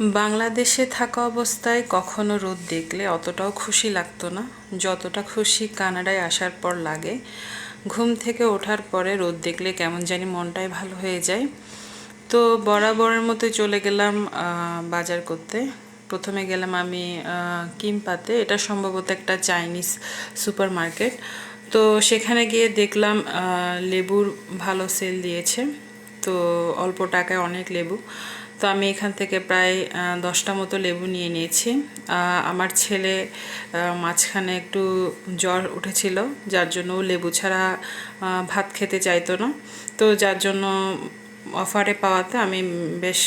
বাংলাদেশে থাকা অবস্থায় কখনো রোদ দেখলে অতটাও খুশি লাগতো না। যতটা খুশি কানাডায় আসার পর লাগে, ঘুম থেকে ওঠার পরে রোদ দেখলে কেমন জানি মনটাই ভালো হয়ে যায়। তো বরাবরের মতো চলে গেলাম বাজার করতে। প্রথমে গেলাম আমি কিমপাতে। এটা সম্ভবত একটা চাইনিজ সুপার মার্কেট তো সেখানে গিয়ে দেখলাম লেবুর ভালো সেল দিয়েছে। তো অল্প টাকায় অনেক লেবু। তো আমি এখান থেকে প্রায় দশটা মতো লেবু নিয়ে নিয়েছি। আমার ছেলে মাঝখানে একটু জ্বর উঠেছিল, যার জন্য লেবু ছাড়া ভাত খেতে চাইতো না। তো যার জন্য অফারে পাওয়াতে আমি বেশ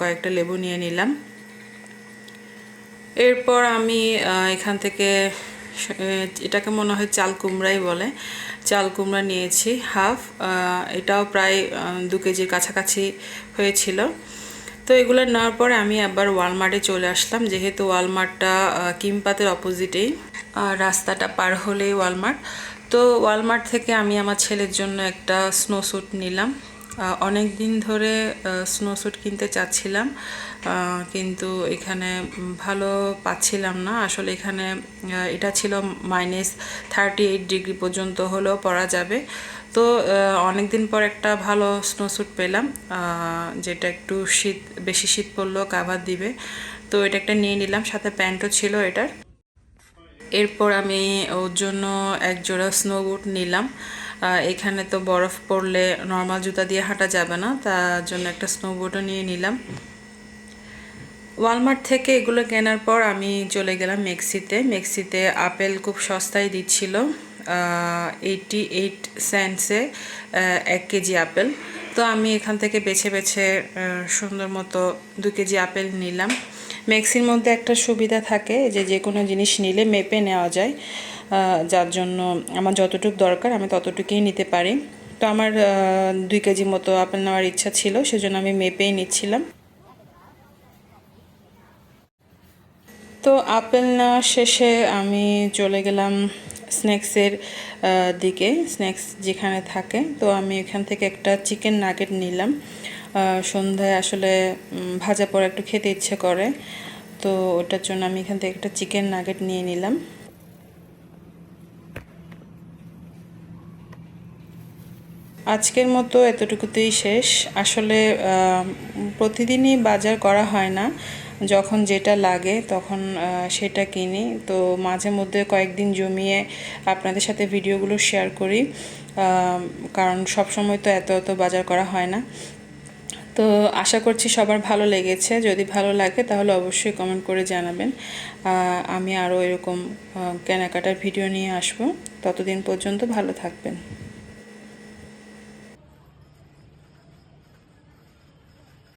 কয়েকটা লেবু নিয়ে নিলাম। এরপর আমি এখান থেকে এটাকে মনে হয় চাল কুমড়াই বলে। চাল কুমড়া নিয়েছি, হাফ এটাও প্রায় দু কেজির কাছাকাছি হয়েছিল। তো এগুলো নেওয়ার পরে আমি আবার ওয়ালমার্টে চলে আসলাম। যেহেতু ওয়ালমার্টটা কিমপাতের অপোজিটেই রাস্তাটা পার হলেই ওয়ালমার্ট তো ওয়ালমার্ট থেকে আমি আমার ছেলের জন্য একটা স্নো স্যুট নিলাম। অনেক দিন ধরে স্নো স্যুট কিনতে চাচ্ছিলাম। কিন্তু এখানে ভালো পাচ্ছিলাম না। আসলে এখানে এটা ছিল মাইনাস থার্টি এইট ডিগ্রি পর্যন্ত হলেও পরা যাবে। তো অনেক দিন পর একটা ভালো স্নো স্যুট পেলাম যেটা একটু শীত, বেশি শীত পড়লেও কাভার দিবে। তো এটা একটা নিয়ে নিলাম, সাথে প্যান্টও ছিল এটার। এরপর আমি ওর জন্য এক জোড়া স্নো বুট নিলাম। এখানে তো বরফ পড়লে নর্মাল জুতা দিয়ে হাঁটা যাবে না, তার জন্য একটা স্নো বুটও নিয়ে নিলাম। ওয়ালমার্ট থেকে এগুলো কেনার পর আমি চলে গেলাম মেক্সিতে মেক্সিতে আপেল খুব সস্তায় দিচ্ছিল। এইটি এইট সেন্টসে এক কেজি আপেল। তো আমি এখান থেকে বেছে বেছে সুন্দর মতো দু কেজি আপেল নিলাম। মেক্সির মধ্যে একটা সুবিধা থাকে যে যে কোনো জিনিস নিলে মেপে নেওয়া যায়। যার জন্য আমার যতটুকু দরকার আমি ততটুকুই নিতে পারি। তো আমার দুই কেজি মতো আপেল নেওয়ার ইচ্ছা ছিল, সেজন্য আমি মেপেই নিচ্ছিলাম। তো আপেল নেওয়া শেষে আমি চলে গেলাম স্ন্যাক্সের দিকে স্ন্যাক্স যেখানে থাকে। তো আমি এখান থেকে একটা চিকেন নাগেট নিলাম। সন্ধ্যায় আসলে ভাজা পরে একটু খেতে ইচ্ছে করে। তো ওটার জন্য আমি এখান থেকে একটা চিকেন নাগেট নিয়ে নিলাম। আজকের মতো এতটুকুতেই শেষ। আসলে প্রতিদিনই বাজার করা হয় না। যখন যেটা লাগে তখন সেটা কিনি। তো মাঝে মধ্যে কয়েকদিন জমিয়ে আপনাদের সাথে ভিডিওগুলো শেয়ার করি কারণ সব সময় তো এত এত বাজার করা হয় না। তো আশা করছি সবার ভালো লেগেছে। যদি ভালো লাগে তাহলে অবশ্যই কমেন্ট করে জানাবেন। আমি আরও এরকম কেনাকাটার ভিডিও নিয়ে আসব। ততদিন পর্যন্ত ভালো থাকবেন।